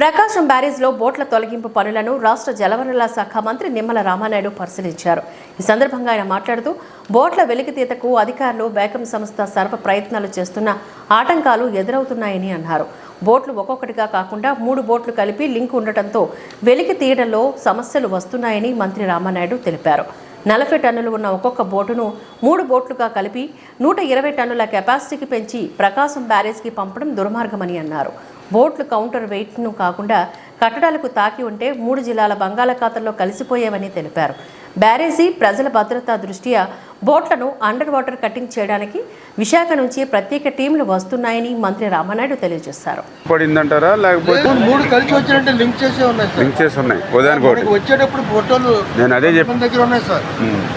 ప్రకాశం బ్యారేజ్లో బోట్ల తొలగింపు పనులను రాష్ట్ర జలవనరుల శాఖ మంత్రి నిమ్మల రామానాయుడు పరిశీలించారు. ఈ సందర్భంగా ఆయన మాట్లాడుతూ బోట్ల వెలికితీతకు అధికారులు బేకం సంస్థ సర్వ ప్రయత్నాలు చేస్తున్న ఆటంకాలు ఎదురవుతున్నాయని అన్నారు. బోట్లు ఒక్కొక్కటిగా కాకుండా మూడు బోట్లు కలిపి లింక్ ఉండటంతో వెలికి తీయడంలో సమస్యలు వస్తున్నాయని మంత్రి రామానాయుడు తెలిపారు. నలభై టన్నులు ఉన్న ఒక్కొక్క బోటును మూడు బోట్లుగా కలిపి నూట ఇరవై టన్నుల కెపాసిటీకి పెంచి ప్రకాశం బ్యారేజ్కి పంపడం దుర్మార్గమని అన్నారు. బోట్లు కౌంటర్ వెయిట్ను కాకుండా కట్టడాలకు తాకి ఉంటే మూడు జిల్లాల బంగాళాఖాతంలో కలిసిపోయేవని తెలిపారు. బ్యారేజీ ప్రజల భద్రతా దృష్ట్యా బోట్లను అండర్ వాటర్ కట్టింగ్ చేయడానికి విశాఖ నుంచి ప్రత్యేక టీంలు వస్తున్నాయని మంత్రి రామనాయుడు తెలియజేశారు. పడిందంటారా? లేకపోతే మూడు- కలిసి వచ్చినట్టే లింక్ చేసే ఉన్నాయి సార్. లింక్ చేసి ఉన్నాయి. ఉదాహరణకి ఒకటి. వచ్చేటప్పుడు ఫోటోలు నేను అదే చెప్పి మన దగ్గర ఉన్నాయి సార్.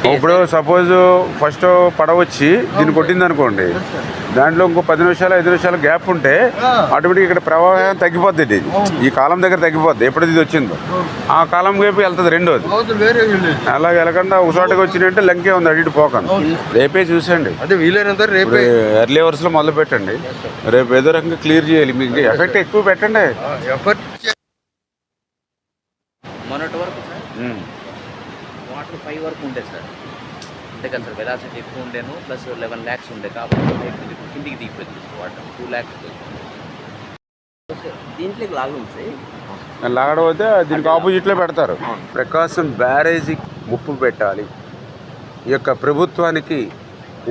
ఇప్పుడు సపోజ్ ఫస్ట్ పడవ వచ్చి దీన్ని కొట్టింది అనుకోండి దాంట్లో ఇంకో పది నిమిషాలు ఐదు నిమిషాలు గ్యాప్ ఉంటే ఆటోమేటిక్ ఇక్కడ ప్రవాహం తగ్గిపోద్ది ఇది. ఈ కాలం దగ్గర తగ్గిపోద్ది. ఎప్పుడు ఇది వచ్చిందో. ఆ కాలం వైపు వెళ్తుంది రెండోది. అవతల వేరే విలేజ్ అలా వెళ్ళకుండా ఒక చోటకి వచ్చినట్టే లంకే ఉంది ఇటు పోకండి. రేపే చూసండి అదే వీలైనంత రేపే. ఎర్లీ అవర్స్లో మొదలు పెట్టండి. రేపు ఏదో రకంగా క్లియర్ చేయాలి. మీకు ఎఫెక్ట్ ఎక్కువ పెట్టండి. మొన్నటి వరకు సార్. వాటర్ ఫైవ్ వరకు ఉండే సార్ అంతే కదా సార్ వెలాసిటీ ఎక్కువ ఉండేను ప్లస్ లెవెన్ ల్యాక్స్ ఉండే కాబట్టి కిందికి దిగిపోయింది వాటర్. టూ ల్యాక్స్ దీంట్లోకి సార్. లాగడం అయితే దీనికి ఆపోజిట్లో పెడతారు. ప్రకాశం బ్యారేజీ ముప్పు పెట్టాలి. ఈ యొక్క ప్రభుత్వానికి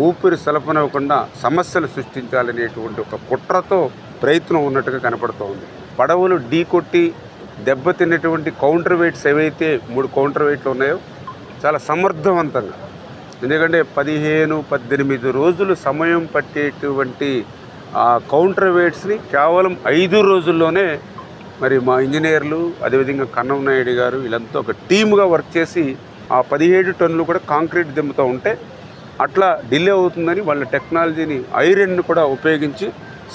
ఊపిరి సలపనివ్వకుండా సమస్యలు సృష్టించాలనేటువంటి ఒక కుట్రతో ప్రయత్నం ఉన్నట్టుగా కనపడుతోంది. పడవలు ఢీ కొట్టి దెబ్బతిన్నటువంటి కౌంటర్ వెయిట్స్ ఏవైతే మూడు కౌంటర్ వెయిట్లు ఉన్నాయో చాలా సమర్థవంతంగా ఎందుకంటే పదిహేను పద్దెనిమిది రోజులు సమయం పట్టేటువంటి ఆ కౌంటర్ వెయిట్స్ని కేవలం ఐదు రోజుల్లోనే మరి మా ఇంజనీర్లు అదేవిధంగా కన్నం నాయుడు గారు వీళ్ళంతా ఒక టీమ్గా వర్క్ చేసి ఆ పదిహేడు టన్నులు కూడా కాంక్రీట్ దింపుతూ ఉంటే అట్లా డిలే అవుతుందని వాళ్ళ టెక్నాలజీని ఐరన్ను కూడా ఉపయోగించి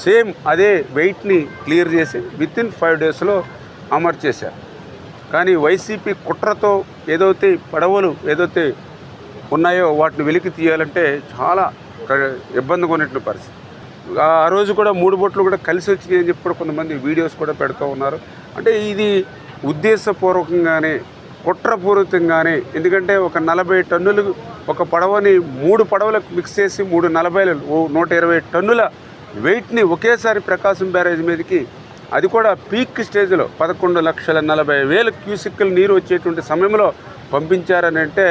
సేమ్ అదే వెయిట్ని క్లియర్ చేసి విత్ ఇన్ ఫైవ్ డేస్లో అమర్చేశారు. కానీ వైసీపీ కుట్రతో ఏదైతే పడవలు ఏదైతే ఉన్నాయో వాటిని వెలికి తీయాలంటే చాలా ఇబ్బందిగా ఉన్నట్టు పరిస్థితి. ఆ రోజు కూడా మూడు బొట్లు కూడా కలిసి వచ్చినాయి అని చెప్పి కూడా కొంతమంది వీడియోస్ కూడా పెడుతూ ఉన్నారు. అంటే ఇది ఉద్దేశపూర్వకంగానే కుట్రపూరితంగానే ఎందుకంటే ఒక నలభై టన్నులు ఒక పడవని మూడు పడవలకు మిక్స్ చేసి మూడు నలభైలు ఓ నూట ఇరవై టన్నుల వెయిట్ని ఒకేసారి ప్రకాశం బ్యారేజ్ మీదకి అది కూడా పీక్ స్టేజ్లో పదకొండు లక్షల నలభై వేల క్యూసిక్లు నీరు వచ్చేటువంటి సమయంలో పంపించారని అంటే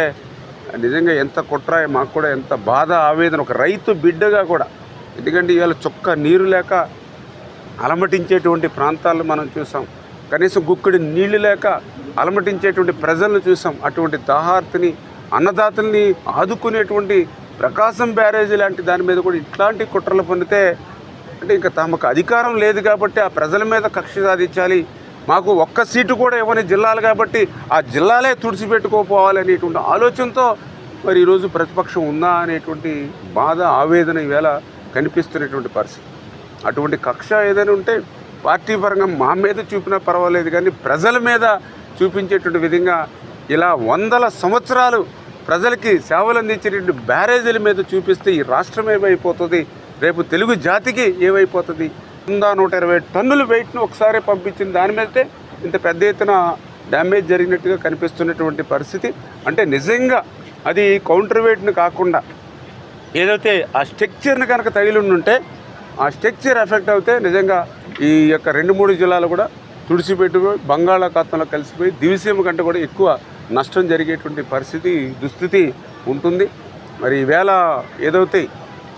నిజంగా ఎంత కుట్ర మాకు కూడా ఎంత బాధ ఆవేదన. ఒక రైతు బిడ్డగా కూడా ఎందుకంటే ఇవాళ చొక్క నీరు లేక అలమటించేటువంటి ప్రాంతాలను మనం చూసాం. కనీసం గుక్కడి నీళ్ళు లేక అలమటించేటువంటి ప్రజలను చూసాం. అటువంటి దాహార్తిని అన్నదాతల్ని ఆదుకునేటువంటి ప్రకాశం బ్యారేజీ లాంటి దాని మీద కూడా ఇట్లాంటి కుట్రలు పొందితే అంటే ఇంకా తమకు అధికారం లేదు కాబట్టి ఆ ప్రజల మీద కక్ష సాధించాలి. మాకు ఒక్క సీటు కూడా ఇవ్వని జిల్లాలు కాబట్టి ఆ జిల్లాలే తుడిచిపెట్టుకోపోవాలి అనేటువంటి ఆలోచనతో మరి ఈరోజు ప్రతిపక్షం ఉందా అనేటువంటి బాధ ఆవేదన ఈవేళ కనిపిస్తున్నటువంటి పరిస్థితి. అటువంటి కక్ష ఏదైనా ఉంటే పార్టీ పరంగా మా మీద చూపినా పర్వాలేదు కానీ ప్రజల మీద చూపించేటువంటి విధంగా ఇలా వందల సంవత్సరాలు ప్రజలకి సేవలు అందించేటువంటి బ్యారేజీల మీద చూపిస్తే ఈ రాష్ట్రం ఏమైపోతుంది? రేపు తెలుగు జాతికి ఏమైపోతుంది? వంద నూట ఇరవై టన్నుల వెయిట్ను ఒకసారి పంపించిన దాని మీదే ఇంత పెద్ద ఎత్తున డ్యామేజ్ జరిగినట్టుగా కనిపిస్తున్నటువంటి పరిస్థితి. అంటే నిజంగా అది కౌంటర్ వెయిట్ను కాకుండా ఏదైతే ఆ స్ట్రక్చర్ని కనుక తగిలి ఉంటే ఆ స్ట్రక్చర్ ఎఫెక్ట్ అవుతే నిజంగా ఈ యొక్క రెండు మూడు జిల్లాలు కూడా తుడిచిపెట్టుకుని బంగాళాఖాతంలో కలిసిపోయి దివిసీమ కంటే కూడా ఎక్కువ నష్టం జరిగేటువంటి పరిస్థితి దుస్థితి ఉంటుంది. మరి ఈవేళ ఏదైతే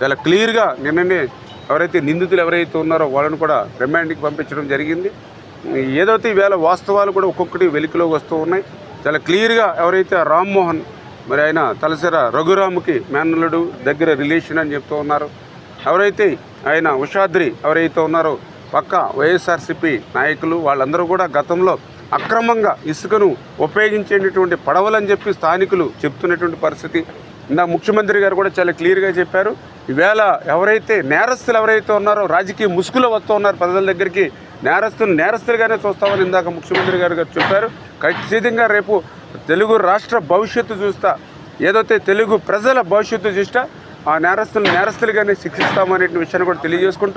చాలా క్లియర్గా నిన్ననే ఎవరైతే నిందితులు ఎవరైతే ఉన్నారో వాళ్ళని కూడా రిమాండ్కి పంపించడం జరిగింది. ఏదైతే ఈవేళ వాస్తవాలు కూడా ఒక్కొక్కటి వెలికిలోకి వస్తూ ఉన్నాయి. చాలా క్లియర్గా ఎవరైతే రామ్మోహన్ మరి ఆయన తలసర రఘురాముకి మేనల్లుడు దగ్గర రిలేషన్ అని చెప్తూ ఉన్నారు. ఎవరైతే ఆయన ఉషాద్రి ఎవరైతే ఉన్నారో పక్క వైఎస్ఆర్సిపి నాయకులు వాళ్ళందరూ కూడా గతంలో అక్రమంగా ఇసుకను ఉపయోగించేటటువంటి పడవలని చెప్పి స్థానికులు చెప్తున్నటువంటి పరిస్థితి. ఇందా ముఖ్యమంత్రి గారు కూడా చాలా క్లియర్గా చెప్పారు. ఈవేళ ఎవరైతే నేరస్తులు ఎవరైతే ఉన్నారో రాజకీయ ముసుగులో వస్తూ ఉన్నారు ప్రజల దగ్గరికి నేరస్తులు నేరస్తులుగానే చూస్తామని ఇందాక ముఖ్యమంత్రి గారు గారు చెప్పారు. ఖచ్చితంగా రేపు తెలుగు రాష్ట్ర భవిష్యత్తు చూస్తా ఏదైతే తెలుగు ప్రజల భవిష్యత్తు చూస్తా ఆ నేరస్తులు నేరస్తులుగానే శిక్షిస్తామనే విషయాన్ని కూడా తెలియజేసుకుంటూ